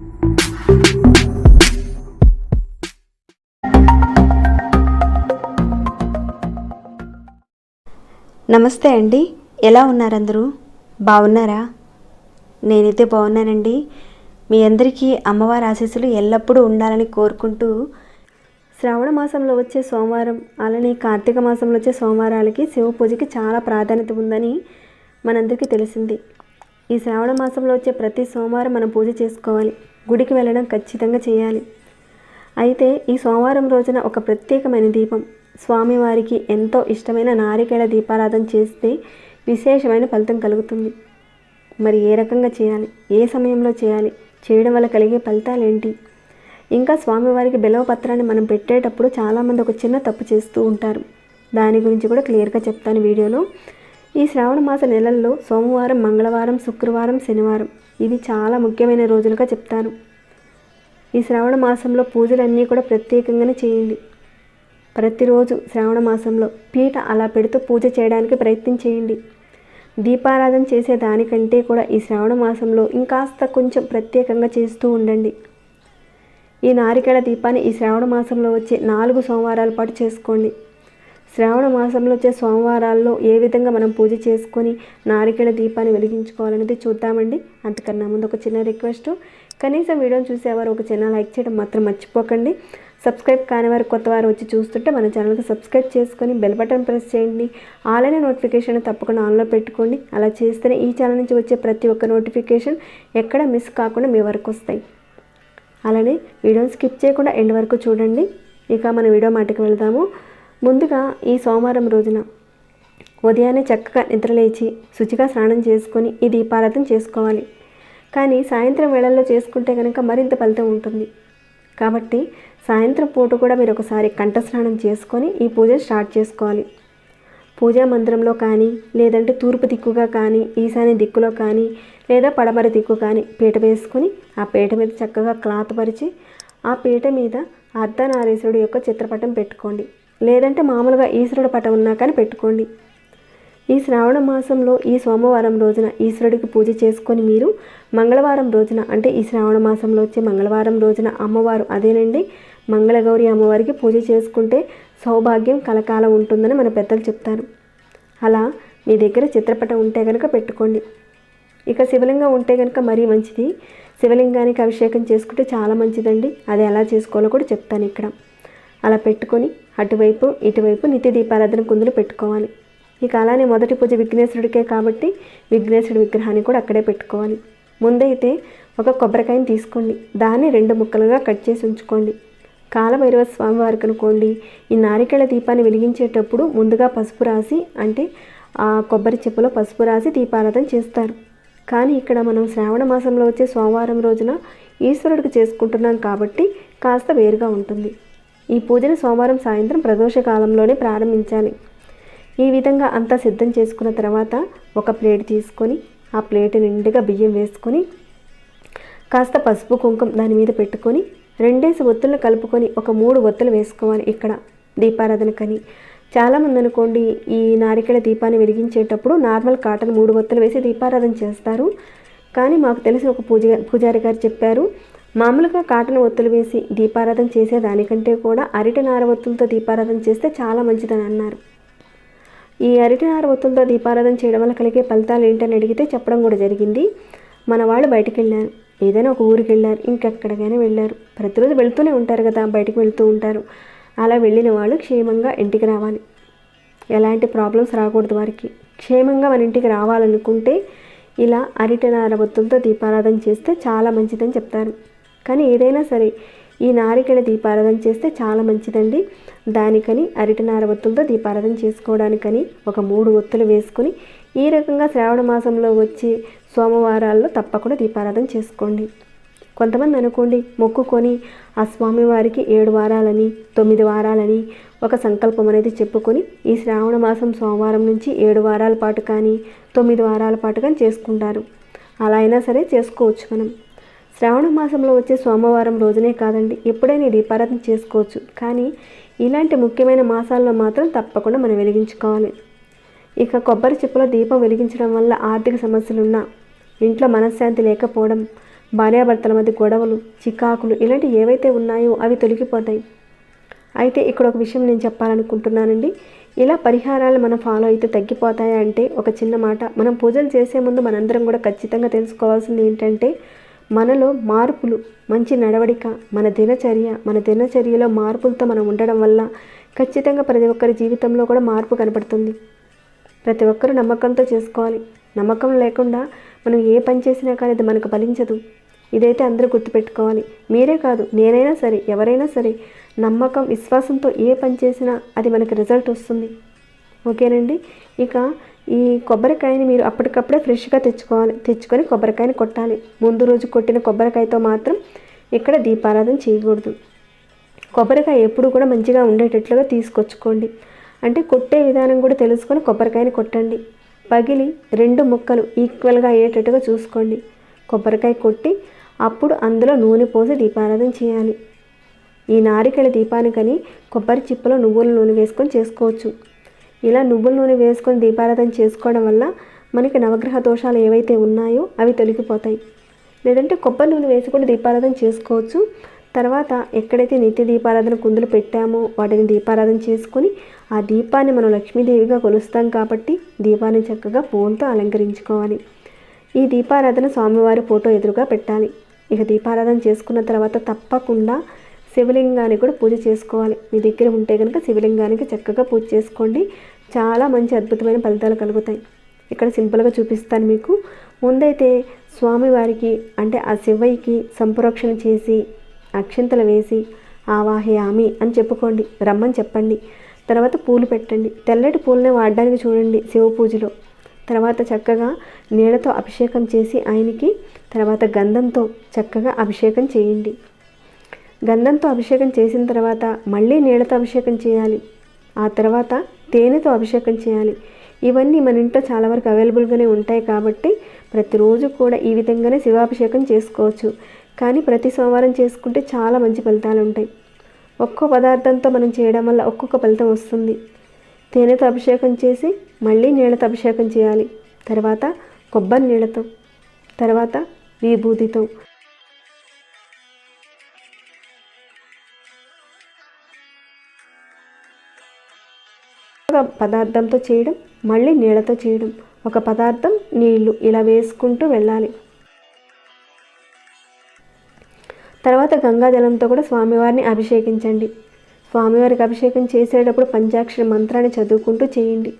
నమస్తే అండి. ఎలా ఉన్నారందరూ? బాగున్నారా? నేనైతే బాగున్నానండి. మీ అందరికీ అమ్మవారి ఆశీస్సులు ఎల్లప్పుడూ ఉండాలని కోరుకుంటూ శ్రావణ మాసంలో వచ్చే సోమవారం అలానే కార్తీక మాసంలో వచ్చే సోమవారాలకి శివ పూజకి చాలా ప్రాధాన్యత ఉందని మనందరికీ తెలిసింది. ఈ శ్రావణ మాసంలో వచ్చే ప్రతి సోమవారం మనం పూజ చేసుకోవాలి. గుడికి వెళ్ళడం ఖచ్చితంగా చేయాలి. అయితే ఈ సోమవారం రోజున ఒక ప్రత్యేకమైన దీపం. స్వామివారికి ఎంతో ఇష్టమైన నారికేళ దీపారాధన చేస్తే విశేషమైన ఫలితం కలుగుతుంది. మరి ఏ రకంగా చేయాలి? ఏ సమయంలో చేయాలి? చేయడం వల్ల కలిగే ఫలితాలు ఏంటి? ఇంకా స్వామివారికి బెలవ పత్రాన్ని మనం పెట్టేటప్పుడు చాలామంది ఒక చిన్న తప్పు చేస్తూ ఉంటారు. దాని గురించి కూడా క్లియర్గా చెప్తాను వీడియోలో. ఈ శ్రావణ మాస నెలల్లో సోమవారం మంగళవారం శుక్రవారం శనివారం ఇవి చాలా ముఖ్యమైన రోజులుగా చెప్తాను. ఈ శ్రావణ మాసంలో పూజలన్నీ కూడా ప్రత్యేకంగానే చేయండి. ప్రతిరోజు శ్రావణ మాసంలో పీట అలా పెడుతూ పూజ చేయడానికి ప్రయత్నం చేయండి. దీపారాధన చేసే దానికంటే కూడా ఈ శ్రావణ మాసంలో ఇంకాస్త కొంచెం ప్రత్యేకంగా చేస్తూ ఉండండి. ఈ నారికేళ దీపాన్ని ఈ శ్రావణ మాసంలో వచ్చే నాలుగు సోమవారాల పాటు చేసుకోండి. శ్రావణ మాసంలో వచ్చే సోమవారాల్లో ఏ విధంగా మనం పూజ చేసుకొని నారికేళ దీపాన్ని వెలిగించుకోవాలనేది చూద్దామండి. అంతకన్నా ముందు ఒక చిన్న రిక్వెస్ట్. కనీసం వీడియోని చూసేవారు ఒక చిన్న లైక్ చేయడం మాత్రం మర్చిపోకండి. సబ్స్క్రైబ్ కాని వారు కొత్త వారు వచ్చి చూస్తుంటే మన ఛానల్కి సబ్స్క్రైబ్ చేసుకొని బెల్ బటన్ ప్రెస్ చేయండి. ఆల్ నోటిఫికేషన్ తప్పకుండా ఆన్లో పెట్టుకోండి. అలా చేస్తేనే ఈ ఛానల్ నుంచి వచ్చే ప్రతి ఒక్క నోటిఫికేషన్ ఎక్కడ మిస్ కాకుండా మీ వరకు వస్తాయి. అలానే వీడియోని స్కిప్ చేయకుండా ఎండ్ వరకు చూడండి. ఇక మన వీడియో మాటకి వెళ్దాము. ముందుగా ఈ సోమవారం రోజున ఉదయాన్నే చక్కగా నిద్రలేచి శుచిగా స్నానం చేసుకొని ఈ దీపారాధన చేసుకోవాలి. కానీ సాయంత్రం వేళల్లో చేసుకుంటే కనుక మరింత ఫలితం ఉంటుంది. కాబట్టి సాయంత్రం పూట కూడా మీరు ఒకసారి కంఠస్నానం చేసుకొని ఈ పూజ స్టార్ట్ చేసుకోవాలి. పూజా మందిరంలో కానీ లేదంటే తూర్పు దిక్కుగా కానీ ఈశాన్య దిక్కులో కానీ లేదా పడమర దిక్కు కానీ పీట వేసుకొని ఆ పీట మీద చక్కగా క్లాత్ పరిచి ఆ పీట మీద అర్ధనారీశ్వరుడు యొక్క చిత్రపటం పెట్టుకోండి. లేదంటే మామూలుగా ఈశ్వరుడు పటం ఉన్నా కానీ పెట్టుకోండి. ఈ శ్రావణ మాసంలో ఈ సోమవారం రోజున ఈశ్వరుడికి పూజ చేసుకొని మీరు మంగళవారం రోజున అంటే ఈ శ్రావణ మాసంలో వచ్చే మంగళవారం రోజున అమ్మవారు అదేనండి మంగళగౌరి అమ్మవారికి పూజ చేసుకుంటే సౌభాగ్యం కలకాలం ఉంటుందని మన పెద్దలు చెప్తారు. అలా మీ దగ్గర చిత్రపటం ఉంటే కనుక పెట్టుకోండి. ఇక శివలింగం ఉంటే కనుక మరీ మంచిది. శివలింగానికి అభిషేకం చేసుకుంటే చాలా మంచిదండి. అది ఎలా చేసుకోవాలో కూడా చెప్తాను ఇక్కడ. అలా పెట్టుకొని అటువైపు ఇటువైపు నిత్య దీపారాధన కుందులు పెట్టుకోవాలి. ఇక అలానే మొదటి పూజ విఘ్నేశ్వరుడికే కాబట్టి విఘ్నేశ్వరుడి విగ్రహాన్ని కూడా అక్కడే పెట్టుకోవాలి. ముందైతే ఒక కొబ్బరికాయని తీసుకోండి. దాన్ని రెండు ముక్కలుగా కట్ చేసి ఉంచుకోండి. కాలభైరవ స్వామివారికి అనుకోండి. ఈ నారికేళ దీపాన్ని వెలిగించేటప్పుడు ముందుగా పసుపు రాసి అంటే ఆ కొబ్బరి చెప్పులో పసుపు రాసి దీపారాధన చేస్తారు. కానీ ఇక్కడ మనం శ్రావణ మాసంలో వచ్చే సోమవారం రోజున ఈశ్వరుడికి చేసుకుంటున్నాం కాబట్టి కాస్త వేరుగా ఉంటుంది. ఈ పూజను సోమవారం సాయంత్రం ప్రదోష కాలంలోనే ప్రారంభించాలి. ఈ విధంగా అంతా సిద్ధం చేసుకున్న తర్వాత ఒక ప్లేట్ తీసుకొని ఆ ప్లేట్ నిండుగా బియ్యం వేసుకొని కాస్త పసుపు కుంకుమ దాని మీద పెట్టుకొని రెండేసి ఒత్తులను కలుపుకొని ఒక మూడు ఒత్తులు వేసుకోవాలి ఇక్కడ దీపారాధనకని చాలామంది అనుకోండి ఈ నారికల దీపాన్ని వెలిగించేటప్పుడు నార్మల్ కాటన్ మూడు ఒత్తులు వేసి దీపారాధన చేస్తారు. కానీ మాకు తెలిసిన ఒక పూజ పూజారి గారు చెప్పారు మామూలుగా కాటన్ ఒత్తులు వేసి దీపారాధన చేసేదానికంటే కూడా అరటి నార ఒత్తులతో దీపారాధన చేస్తే చాలా మంచిదని అన్నారు. ఈ అరటి ఒత్తులతో దీపారాధన చేయడం వల్ల కలిగే ఫలితాలు ఏంటని అడిగితే చెప్పడం కూడా జరిగింది. మన వాళ్ళు బయటికి వెళ్ళారు ఏదైనా ఒక ఊరికి వెళ్ళారు ఇంకెక్కడికైనా వెళ్ళారు. ప్రతిరోజు వెళ్తూనే ఉంటారు కదా బయటికి వెళ్తూ ఉంటారు. అలా వెళ్ళిన వాళ్ళు క్షేమంగా ఇంటికి రావాలి. ఎలాంటి ప్రాబ్లమ్స్ రాకూడదు వారికి. క్షేమంగా మన ఇంటికి రావాలనుకుంటే ఇలా అరటి ఒత్తులతో దీపారాధన చేస్తే చాలా మంచిదని చెప్తారు. కానీ ఏదైనా సరే ఈ నారికెళ దీపారాధన చేస్తే చాలా మంచిదండి. దానికని అరటినార ఒత్తులతో దీపారాధన చేసుకోవడానికని ఒక మూడు ఒత్తులు వేసుకొని ఈ రకంగా శ్రావణ మాసంలో వచ్చే సోమవారాల్లో తప్పకుండా దీపారాధన చేసుకోండి. కొంతమంది అనుకోండి మొక్కుకొని ఆ స్వామివారికి ఏడు వారాలని తొమ్మిది వారాలని ఒక సంకల్పం అనేది చెప్పుకొని ఈ శ్రావణ మాసం సోమవారం నుంచి ఏడు వారాల పాటు కానీ తొమ్మిది వారాల పాటు కానీ చేసుకుంటారు. అలా అయినా సరే చేసుకోవచ్చు మనం. శ్రావణ మాసంలో వచ్చే సోమవారం రోజునే కాదండి ఎప్పుడైనా ఈ దీపారాధన చేసుకోవచ్చు. కానీ ఇలాంటి ముఖ్యమైన మాసాల్లో మాత్రం తప్పకుండా మనం వెలిగించుకోవాలి. ఇక కొబ్బరి చెప్పులో దీపం వెలిగించడం వల్ల ఆర్థిక సమస్యలున్నా ఇంట్లో మనశ్శాంతి లేకపోవడం భార్యాభర్తల మధ్య గొడవలు చికాకులు ఇలాంటివి ఏవైతే ఉన్నాయో అవి తొలగిపోతాయి. అయితే ఇక్కడ ఒక విషయం నేను చెప్పాలనుకుంటున్నానండి. ఇలా పరిహారాలు మనం ఫాలో అయితే తగ్గిపోతాయా అంటే ఒక చిన్న మాట. మనం పూజలు చేసే ముందు మనందరం కూడా ఖచ్చితంగా తెలుసుకోవాల్సింది ఏంటంటే మనలో మార్పులు మంచి నడవడిక మన దినచర్య మన దినచర్యలో మార్పులతో మనం ఉండడం వల్ల ఖచ్చితంగా ప్రతి ఒక్కరి జీవితంలో కూడా మార్పు కనపడుతుంది. ప్రతి ఒక్కరూ నమ్మకంతో చేసుకోవాలి. నమ్మకం లేకుండా మనం ఏ పని చేసినా కానీ అది మనకు ఫలించదు. ఇదైతే అందరూ గుర్తుపెట్టుకోవాలి. మీరే కాదు నేనైనా సరే ఎవరైనా సరే నమ్మకం విశ్వాసంతో ఏ పని చేసినా అది మనకి రిజల్ట్ వస్తుంది. ఓకేనండి? ఇక ఈ కొబ్బరికాయని మీరు అప్పటికప్పుడే ఫ్రెష్గా తెచ్చుకోవాలి తెచ్చుకొని కొబ్బరికాయని కొట్టాలి. ముందు రోజు కొట్టిన కొబ్బరికాయతో మాత్రం ఇక్కడ దీపారాధన చేయకూడదు. కొబ్బరికాయ ఎప్పుడు కూడా మంచిగా ఉండేటట్లుగా తీసుకొచ్చుకోండి. అంటే కొట్టే విధానం కూడా తెలుసుకొని కొబ్బరికాయని కొట్టండి. పగిలి రెండు ముక్కలు ఈక్వల్గా అయ్యేటట్టుగా చూసుకోండి. కొబ్బరికాయ కొట్టి అప్పుడు అందులో నూనె పోసి దీపారాధన చేయాలి. ఈ నారికల దీపానికని కొబ్బరి చిప్పలో నువ్వుల నూనె వేసుకొని చేసుకోవచ్చు. ఇలా నువ్వుల నూనె వేసుకొని దీపారాధన చేసుకోవడం వల్ల మనకి నవగ్రహ దోషాలు ఏవైతే ఉన్నాయో అవి తొలగిపోతాయి. లేదంటే కొబ్బరి నూనె వేసి కూడా దీపారాధన చేసుకోవచ్చు. తర్వాత ఎక్కడైతే నిత్య దీపారాధన కుందులు పెట్టామో వాటిని దీపారాధన చేసుకొని ఆ దీపాన్ని మనం లక్ష్మీదేవిగా కొలుస్తాం కాబట్టి దీపాన్ని చక్కగా పూలతో అలంకరించుకోవాలి. ఈ దీపారాధన స్వామివారి ఫోటో ఎదురుగా పెట్టాలి. ఇక దీపారాధన చేసుకున్న తర్వాత తప్పకుండా శివలింగాన్ని కూడా పూజ చేసుకోవాలి. మీ దగ్గర ఉంటే కనుక శివలింగానికి చక్కగా పూజ చేసుకోండి. చాలా మంచి అద్భుతమైన ఫలితాలు కలుగుతాయి. ఇక్కడ సింపుల్గా చూపిస్తాను మీకు. ముందైతే స్వామివారికి అంటే ఆ శివయ్యకి సంప్రోక్షణ చేసి అక్షంతలు వేసి ఆవాహయామి అని చెప్పుకోండి. రమ్మని చెప్పండి. తర్వాత పూలు పెట్టండి. తెల్లటి పూలనే వాడడానికి చూడండి శివ పూజలో. తర్వాత చక్కగా నీళ్ళతో అభిషేకం చేసి ఆయనకి తర్వాత గంధంతో చక్కగా అభిషేకం చేయండి. గంధంతో అభిషేకం చేసిన తర్వాత మళ్ళీ నీళ్ళతో అభిషేకం చేయాలి. ఆ తర్వాత తేనెతో అభిషేకం చేయాలి. ఇవన్నీ మన ఇంట్లో చాలా వరకు అవైలబుల్గానే ఉంటాయి కాబట్టి ప్రతిరోజు కూడా ఈ విధంగానే శివాభిషేకం చేసుకోవచ్చు. కానీ ప్రతి సోమవారం చేసుకుంటే చాలా మంచి ఫలితాలు ఉంటాయి. ఒక్కో పదార్థంతో మనం చేయడం వల్ల ఒక్కొక్క ఫలితం వస్తుంది. తేనెతో అభిషేకం చేసి మళ్ళీ నీళ్ళతో అభిషేకం చేయాలి. తర్వాత కొబ్బరి నీళ్ళతో తర్వాత విభూతితో. ఒక పదార్థంతో చేయడం మళ్ళీ నీళ్ళతో చేయడం. ఒక పదార్థం నీళ్ళు ఇలా వేసుకుంటూ వెళ్ళాలి. తర్వాత గంగాజలంతో కూడా స్వామివారిని అభిషేకించండి. స్వామివారికి అభిషేకం చేసేటప్పుడు పంచాక్షరి మంత్రాన్ని చదువుకుంటూ చేయండి.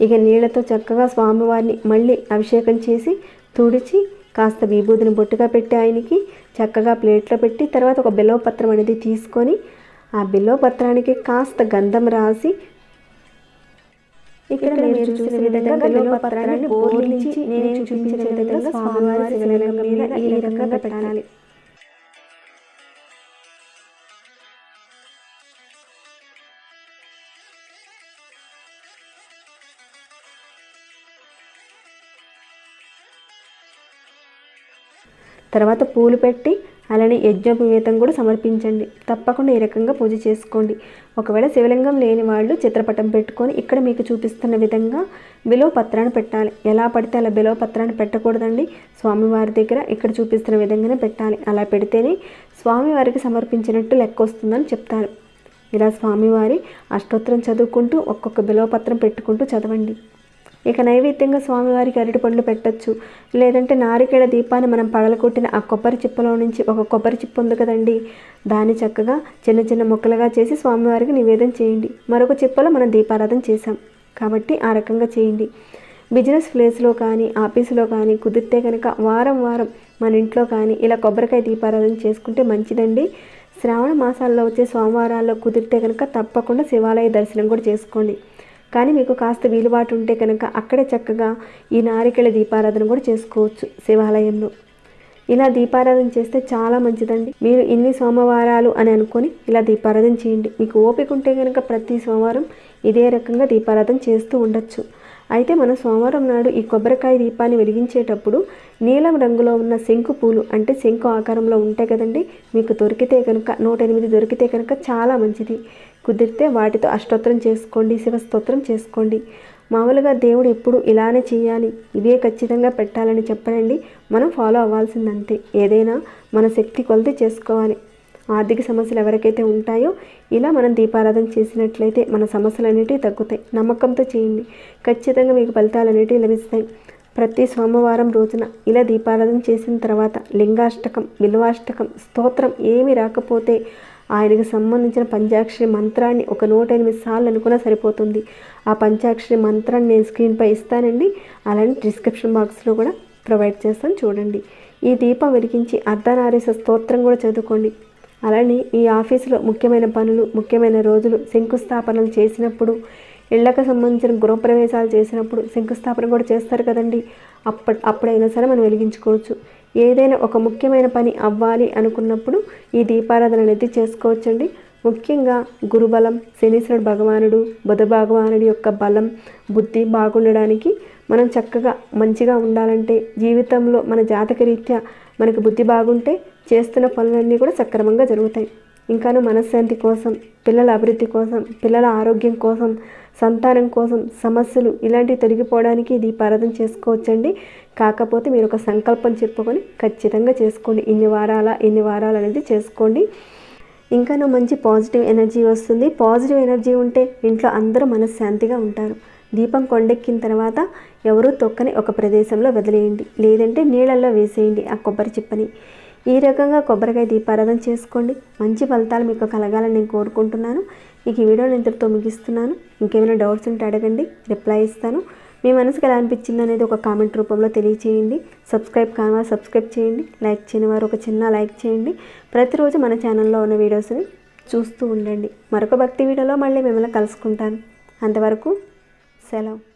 ఇక నీళ్ళతో చక్కగా స్వామివారిని మళ్ళీ అభిషేకం చేసి తుడిచి కాస్త విభూతిని బొట్టుగా పెట్టి ఆయనకి చక్కగా ప్లేట్లో పెట్టి తర్వాత ఒక బిలవపత్రం అనేది తీసుకొని ఆ బిలవపత్రానికి కాస్త గంధం రాసి ఇక్కడ మీరు చూసిన విధంగా బిల్వపత్రాన్ని బోర్లించి నేను చూపించిన విధంగా స్వామివారి శివలింగం మీద ఈ రకంగా పెట్టాలి. తర్వాత పూలు పెట్టి అలానే యజ్ఞోపవేతం కూడా సమర్పించండి. తప్పకుండా ఈ రకంగా పూజ చేసుకోండి. ఒకవేళ శివలింగం లేని వాళ్ళు చిత్రపటం పెట్టుకొని ఇక్కడ మీకు చూపిస్తున్న విధంగా బిలో పత్రాన్ని పెట్టాలి. ఎలా పడితే అలా బిలో పత్రాన్ని పెట్టకూడదండి. స్వామివారి దగ్గర ఇక్కడ చూపిస్తున్న విధంగానే పెట్టాలి. అలా పెడితేనే స్వామివారికి సమర్పించినట్టు లెక్క వస్తుందని చెప్తారు. ఇలా స్వామివారి అష్టోత్తరం చదువుకుంటూ ఒక్కొక్క బిలవపత్రం పెట్టుకుంటూ చదవండి. ఇక నైవేద్యంగా స్వామివారికి అరటి పండ్లు పెట్టచ్చు. లేదంటే నారికేళ దీపాన్ని మనం పగలకొట్టిన ఆ కొబ్బరి చిప్పలో నుంచి ఒక కొబ్బరి చిప్ప ఉంది కదండి దాన్ని చక్కగా చిన్న చిన్న ముక్కలుగా చేసి స్వామివారికి నివేదన చేయండి. మరొక చిప్పలో మనం దీపారాధన చేసాం కాబట్టి ఆ రకంగా చేయండి. బిజినెస్ ప్లేస్లో కానీ ఆఫీసులో కానీ కుదిరితే కనుక వారం వారం మన ఇంట్లో కానీ ఇలా కొబ్బరికాయ దీపారాధన చేసుకుంటే మంచిదండి. శ్రావణ మాసాల్లో వచ్చే సోమవారాల్లో కుదిరితే కనుక తప్పకుండా శివాలయ దర్శనం కూడా చేసుకోండి. కానీ మీకు కాస్త వీలుబాటు ఉంటే కనుక అక్కడే చక్కగా ఈ నారికెళ్ళ దీపారాధన కూడా చేసుకోవచ్చు శివాలయంలో. ఇలా దీపారాధన చేస్తే చాలా మంచిదండి. మీరు ఇన్ని సోమవారాలు అని అనుకొని ఇలా దీపారాధన చేయండి. మీకు ఓపిక ఉంటే కనుక ప్రతి సోమవారం ఇదే రకంగా దీపారాధన చేస్తూ ఉండొచ్చు. అయితే మనం సోమవారం నాడు ఈ కొబ్బరికాయ దీపాన్ని వెలిగించేటప్పుడు నీలం రంగులో ఉన్న శంకు పూలు అంటే శంకు ఆకారంలో ఉంటాయి కదండి మీకు దొరికితే కనుక నూట ఎనిమిది దొరికితే కనుక చాలా మంచిది. కుదిరితే వాటితో అష్టోత్తరం చేసుకోండి శివస్తోత్రం చేసుకోండి. మామూలుగా దేవుడు ఎప్పుడు ఇలానే చేయాలి ఇవే ఖచ్చితంగా పెట్టాలని చెప్పడండి మనం ఫాలో అవ్వాల్సిందంతే. ఏదైనా మన శక్తి కొలది చేసుకోవాలి. ఆర్థిక సమస్యలు ఎవరికైతే ఉంటాయో ఇలా మనం దీపారాధన చేసినట్లయితే మన సమస్యలు అనేటివి తగ్గుతాయి. నమ్మకంతో చేయండి. ఖచ్చితంగా మీకు ఫలితాలు అనేటివి లభిస్తాయి. ప్రతి సోమవారం రోజున ఇలా దీపారాధన చేసిన తర్వాత లింగాష్టకం విలువాష్టకం స్తోత్రం ఏమి రాకపోతే ఆయనకు సంబంధించిన పంచాక్షరి మంత్రాన్ని ఒక నూట ఎనిమిది సార్లు అనుకున్నా సరిపోతుంది. ఆ పంచాక్షరి మంత్రాన్ని నేను స్క్రీన్పై ఇస్తానండి. అలానే డిస్క్రిప్షన్ బాక్స్లో కూడా ప్రొవైడ్ చేస్తాను. చూడండి. ఈ దీపం వెలిగించి అర్ధనారీస స్తోత్రం కూడా చదువుకోండి. అలానే ఈ ఆఫీసులో ముఖ్యమైన పనులు ముఖ్యమైన రోజులు శంకుస్థాపనలు చేసినప్పుడు ఇళ్ళకు సంబంధించిన గృహప్రవేశాలు చేసినప్పుడు శంకుస్థాపన కూడా చేస్తారు కదండి. అప్ప అప్పుడైనా సరే మనం వెలిగించుకోవచ్చు. ఏదైనా ఒక ముఖ్యమైన పని అవ్వాలి అనుకున్నప్పుడు ఈ దీపారాధన అనేది చేసుకోవచ్చండి. ముఖ్యంగా గురుబలం శనీశ్వరుడు భగవానుడు బుధ భగవానుడి యొక్క బలం బుద్ధి బాగుండడానికి మనం చక్కగా మంచిగా ఉండాలంటే జీవితంలో మన జాతక రీత్యా మనకు బుద్ధి బాగుంటే చేస్తున్న పనులన్నీ కూడా సక్రమంగా జరుగుతాయి. ఇంకాను మనశ్శాంతి కోసం పిల్లల అభివృద్ధి కోసం పిల్లల ఆరోగ్యం కోసం సంతానం కోసం సమస్యలు ఇలాంటివి తొలగిపోవడానికి దీపారాధన చేసుకోవచ్చండి. కాకపోతే మీరు ఒక సంకల్పం చెప్పుకొని ఖచ్చితంగా చేసుకోండి. ఇన్ని వారాల ఇన్ని వారాలు అనేది చేసుకోండి. ఇంకాను మంచి పాజిటివ్ ఎనర్జీ వస్తుంది. పాజిటివ్ ఎనర్జీ ఉంటే ఇంట్లో అందరూ మనశ్శాంతిగా ఉంటారు. దీపం కొండెక్కిన తర్వాత ఎవరూ తొక్కని ఒక ప్రదేశంలో వదిలేయండి. లేదంటే నీళ్ళల్లో వేసేయండి ఆ కొబ్బరి చిప్పని. ఈ రకంగా కొబ్బరికాయ దీపారాధన చేసుకోండి. మంచి ఫలితాలు మీకు కలగాలని నేను కోరుకుంటున్నాను. మీకు ఈ వీడియోని ఇంతటితో ముగిస్తున్నాను. ఇంకేమైనా డౌట్స్ ఉంటే అడగండి. రిప్లై ఇస్తాను. మీ మనసుకు ఎలా అనిపించింది అనేది ఒక కామెంట్ రూపంలో తెలియచేయండి. సబ్స్క్రైబ్ కానివారు సబ్స్క్రైబ్ చేయండి. లైక్ చేయని వారు ఒక చిన్న లైక్ చేయండి. ప్రతిరోజు మన ఛానల్లో ఉన్న వీడియోస్ని చూస్తూ ఉండండి. మరొక భక్తి వీడియోలో మళ్ళీ మిమ్మల్ని కలుసుకుంటాను. అంతవరకు సెలవు.